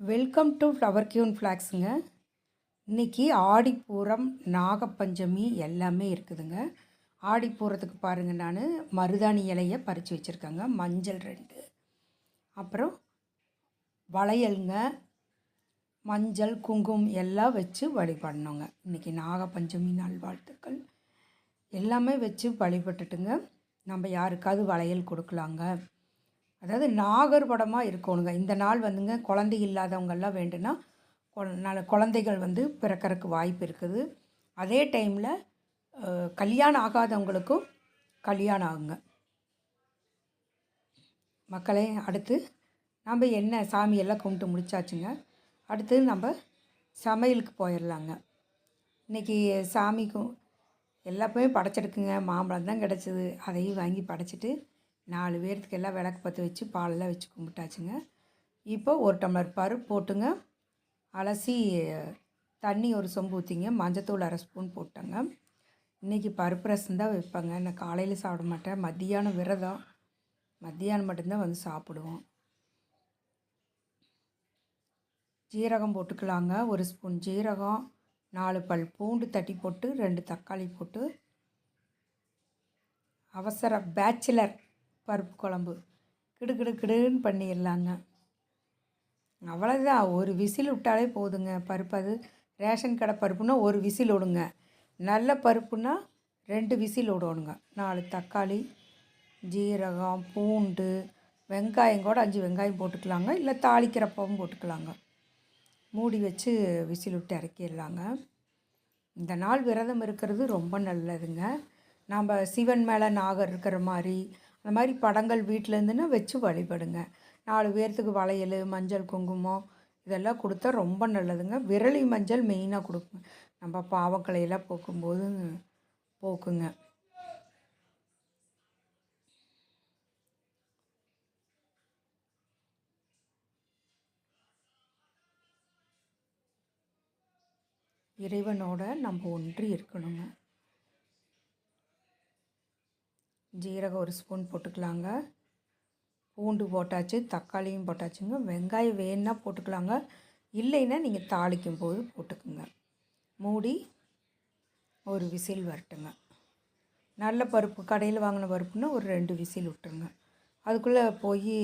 Welcome to flower queen ஃப்ளாக்ஸுங்க இன்றைக்கி ஆடிப்பூரம் நாகப்பஞ்சமி எல்லாமே இருக்குதுங்க. ஆடிப்பூரத்துக்கு பாருங்கள் நான் மருதாணி இலையை பறித்து வச்சுருக்கேங்க மஞ்சள் ரெண்டு. அப்புறம் வளையலுங்க மஞ்சள் குங்குமம் எல்லாம் வச்சு வழிபடணுங்க இன்றைக்கி நாகப்பஞ்சமி நல்வாழ்த்துக்கள். எல்லாமே வச்சு வழிபட்டுட்டுங்க. நம்ம யாருக்காவது வளையல் கொடுக்கலாங்க. அதாவது நாகர் படமாக இருக்கணுங்க. இந்த நாள் வந்துங்க குழந்தை இல்லாதவங்கெல்லாம் வேண்டுனா கொ- குழந்தைகள் வந்து பிறக்கிறதுக்கு வாய்ப்பு இருக்குது. அதே டைமில் கல்யாணம் ஆகாதவங்களுக்கும் கல்யாணம் ஆகுங்க. மக்களே அடுத்து நம்ம என்ன சாமியெல்லாம் கும்பிட்டு முடிச்சாச்சுங்க. அடுத்து நம்ம சமையலுக்கு போயிடலாங்க இன்றைக்கி சாமிக்கும் எல்லாப்பையும் படைச்சிருக்குங்க. மாம்பழம் தான் கிடச்சிது. அதையும் வாங்கி படைச்சிட்டு நாலு பேர்த்துக்கு எல்லாம் விளக்கு பற்ற வச்சு பாலெல்லாம் வச்சு கும்பிட்டாச்சுங்க. இப்போ ஒரு டம்ளர் பருப்பு போட்டுங்க. அலசி தண்ணி ஒரு சொம்பு ஊற்றிங்க மஞ்சத்தூள் அரை ஸ்பூன் போட்டேங்க. இன்றைக்கி பருப்பு ரசம் தான் வைப்பேங்க. நான் காலையில் சாப்பிட மாட்டேன். மத்தியானம் விரதம். மத்தியானம் மட்டும்தான் வந்து சாப்பிடுவோம். ஜீரகம் போட்டுக்கலாங்க. ஒரு ஸ்பூன் ஜீரகம் நாலு பல் பூண்டு தட்டி போட்டு ரெண்டு தக்காளி போட்டு அவசர பேச்சுலர் பருப்பு குழம்பு. கிடு கிடு கிடுன்னு பண்ணிடலாங்க அவ்வளோதான் ஒரு விசில் விட்டாலே போதுங்க. பருப்பு அது ரேஷன் கடை பருப்புனா ஒரு விசில் விடுங்க. நல்ல பருப்புனா ரெண்டு விசில் விடணுங்க. நாலு தக்காளி ஜீரகம் பூண்டு வெங்காயம் கூட அஞ்சு வெங்காயம் போட்டுக்கலாங்க. இல்லை தாளிக்கிறப்பவும் போட்டுக்கலாங்க. மூடி வச்சு விசில் விட்டு இறக்கிடலாங்க. இந்த நாள் விரதம் இருக்கிறது ரொம்ப நல்லதுங்க. நாம் சிவன் மேலே நாகர் இருக்கிற மாதிரி அந்த மாதிரி படங்கள் வீட்டிலேருந்துன்னா வச்சு வழிபடுங்க. நாலு பேர்த்துக்கு வளையல் மஞ்சள் குங்குமம் இதெல்லாம் கொடுத்தா ரொம்ப நல்லதுங்க. விரலி மஞ்சள் மெயினாக கொடுக்குங்க நம்ம பாவக்களையெல்லாம் போக்கும்போது போக்குங்க. இறைவனோட நம்ம ஒன்றி இருக்கணுங்க. ஜீரகம் ஒரு ஸ்பூன் போட்டுக்கலாங்க. பூண்டு போட்டாச்சு தக்காளியும் போட்டாச்சுங்க. வெங்காயம் வேணுன்னா போட்டுக்கலாங்க. இல்லைன்னா நீங்கள் தாளிக்கும் போது போட்டுக்குங்க. மூடி ஒரு விசில் வரட்டுங்க. நல்ல பருப்பு கடையில் வாங்கின பருப்புன்னா ஒரு ரெண்டு விசில் விட்டுருங்க. அதுக்குள்ளே போய்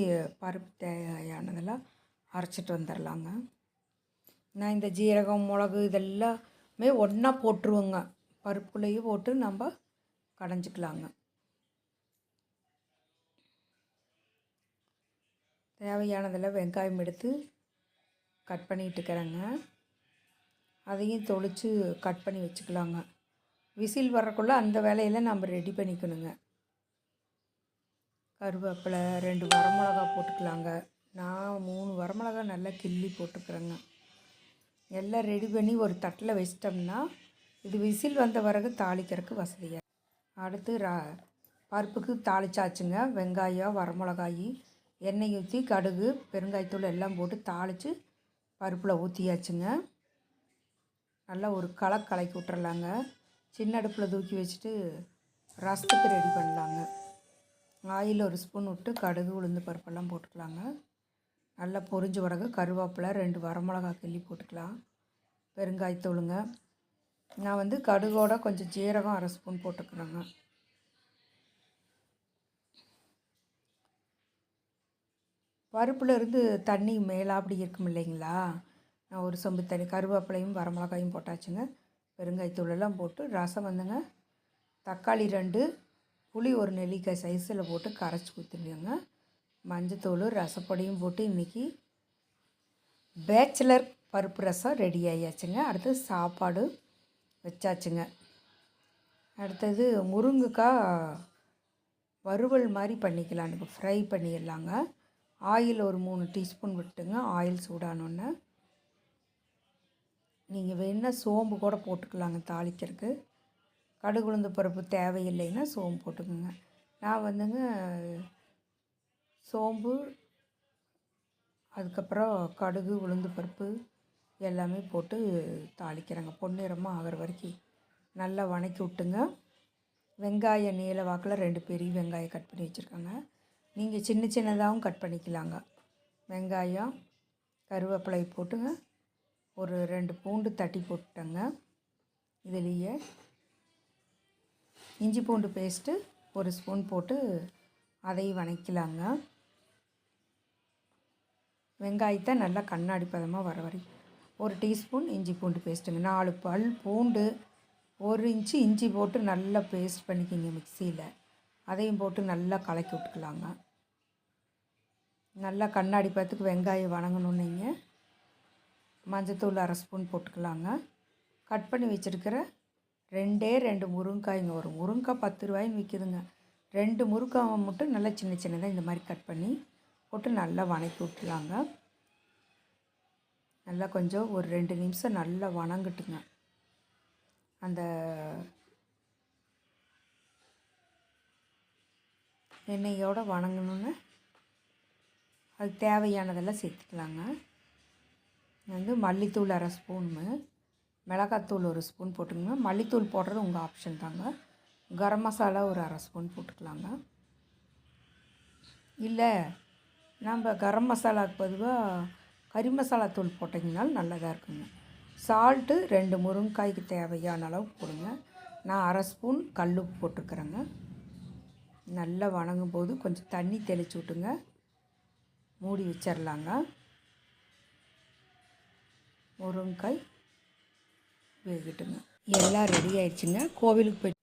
பருப்பு தேவையானதெல்லாம் அரைச்சிட்டு வந்துடலாங்க நான் இந்த ஜீரகம் மிளகு இதெல்லாமே ஒன்றா போட்டுருவோங்க. பருப்புலேயும் போட்டு நம்ம கடைஞ்சிக்கலாங்க. தேவையானதெல்லாம் வெங்காயம் எடுத்து கட் பண்ணிட்டுக்கிறேங்க அதையும் தொளித்து கட் பண்ணி வச்சுக்கலாங்க. விசில் வர்றக்குள்ளே அந்த வேலையெல்லாம் நம்ம ரெடி பண்ணிக்கணுங்க. கருவேப்பிலை ரெண்டு வரமிளகா போட்டுக்கலாங்க. நான் மூணு வரமிளகா நல்லா கிள்ளி போட்டுக்கிறேங்க. எல்லாம் ரெடி பண்ணி ஒரு தட்டில் வச்சிட்டோம்னா இது விசில் வந்த பிறகு தாளிக்கிறதுக்கு வசதியாக அடுத்து ரா பருப்புக்கு தாளிச்சாச்சுங்க. வெங்காயம் வரமிளகாய் எண்ணெய் ஊற்றி கடுகு பெருங்காயத்தூள் எல்லாம் போட்டு தாளித்து பருப்பில் ஊற்றியாச்சுங்க நல்லா ஒரு களை கலக்கி விட்டுறலாங்க. சின்ன அடுப்பில் தூக்கி வச்சுட்டு ரசத்துக்கு ரெடி பண்ணலாங்க. ஆயில் ஒரு ஸ்பூன் விட்டு கடுகு உளுந்து பருப்பெல்லாம் போட்டுக்கலாங்க. நல்லா பொரிஞ்ச பிறகு கருவேப்பிலை ரெண்டு வரமிளகா கிள்ளி போட்டுக்கலாம். பெருங்காயத்தூளுங்க நான் வந்து கடுகோட கொஞ்சம் ஜீரகம் அரை ஸ்பூன் போட்டுக்கிறேங்க பருப்பில் இருந்து தண்ணி மேலாப்படி இருக்கும் இல்லைங்களா? நான் ஒரு சொம்பு தண்ணி கருவேப்பிலையும் வரமிளகாயும் போட்டாச்சுங்க. பெருங்காயத்தூளெல்லாம் போட்டு ரசம் வந்துங்க. தக்காளி ரெண்டு புளி ஒரு நெல்லிக்காய் சைஸில் போட்டு கரைச்சி ஊற்றிடுங்க மஞ்சத்தூள் ரசப்பொடியும் போட்டு இன்றைக்கி பேச்சுலர் பருப்பு ரசம் ரெடி ஆகியாச்சுங்க அடுத்து சாப்பாடு வச்சாச்சுங்க. அடுத்தது முருங்கைக்காய் வறுவல் மாதிரி பண்ணிக்கலான்னு ஃப்ரை பண்ணிடலாங்க. ஆயில் ஒரு மூணு டீஸ்பூன் விட்டுங்க ஆயில் சூடானோன்னே. நீங்கள் வேணால் சோம்பு கூட போட்டுக்கலாங்க தாளிக்கிறதுக்கு. கடுகு உளுந்து பருப்பு தேவையில்லைன்னா சோம்பு போட்டுக்கோங்க. நான் வந்துங்க சோம்பு அதுக்கப்புறம் கடுகு உளுந்து பருப்பு எல்லாமே போட்டு தாளிக்கிறேங்க. பொன்னிறமாக ஆகிற வரைக்கும் நல்லா வணக்கி விட்டுங்க. வெங்காயம் நீல வாக்கில் ரெண்டு பெரிய வெங்காயம் கட் பண்ணி வச்சுருக்காங்க. நீங்கள் சின்ன சின்னதாகவும் கட் பண்ணிக்கலாங்க. வெங்காயம் கருவேப்பிலை போட்டுங்க. ஒரு ரெண்டு பூண்டு தட்டி போட்டுட்டேங்க. இதுலேயே இஞ்சி பூண்டு பேஸ்ட்டு ஒரு ஸ்பூன் போட்டு அதையும் வணக்கலாங்க. வெங்காயத்தை நல்லா கண்ணாடி பதமாக வர வரை ஒரு டீஸ்பூன் இஞ்சி பூண்டு பேஸ்ட்டுங்க நாலு பல் பூண்டு ஒரு இன்ச்சு இஞ்சி போட்டு நல்லா பேஸ்ட் பண்ணிக்கிங்க மிக்சியில். அதையும் போட்டு நல்லா கலக்கி விட்டுக்கலாங்க. நல்லா கண்ணாடி பத்துக்கு வெங்காயம் வணங்கணுன்னீங்க மஞ்சத்தூள் அரை ஸ்பூன் போட்டுக்கலாங்க. கட் பண்ணி வச்சுருக்கிற ரெண்டே ரெண்டு முருங்காய்ங்க ஒரு முருங்காய் பத்து ரூபாயின்னு விற்கிதுங்க ரெண்டு முருங்காவை மட்டும் நல்லா சின்ன சின்னதாக இந்த மாதிரி கட் பண்ணி போட்டு நல்லா வணக்கி விட்டுலாங்க நல்லா கொஞ்சம் ஒரு ரெண்டு நிமிஷம் நல்லா வணங்கட்டுங்க. அந்த எண்ணெயோடு வணங்கணுன்னு அது தேவையானதெல்லாம் சேர்த்துக்கலாங்க. வந்து மல்லித்தூள் அரை ஸ்பூனு மிளகாத்தூள் ஒரு ஸ்பூன் போட்டுக்கோங்க. மல்லித்தூள் போடுறது உங்கள் ஆப்ஷன் தாங்க. கரம் மசாலா ஒரு அரை ஸ்பூன் போட்டுக்கலாங்க. இல்லை நம்ம கரம் மசாலாவுக்கு பொதுவாக கறி மசாலா தூள் போட்டிங்கனாலும் நல்லதாக இருக்குங்க. சால்ட்டு ரெண்டு முருங்காய்க்கு தேவையான அளவு போடுங்க. நான் அரை ஸ்பூன் கல் உப்பு போட்டுக்கிறேங்க. நல்லா வணங்கும் போது கொஞ்சம் தண்ணி தெளித்து விட்டுங்க. மூடி வச்சிடலாங்க முருங்காய் வேகட்டுங்க. எல்லாம் ரெடி ஆயிடுச்சுங்க. கோவிலுக்கு போய்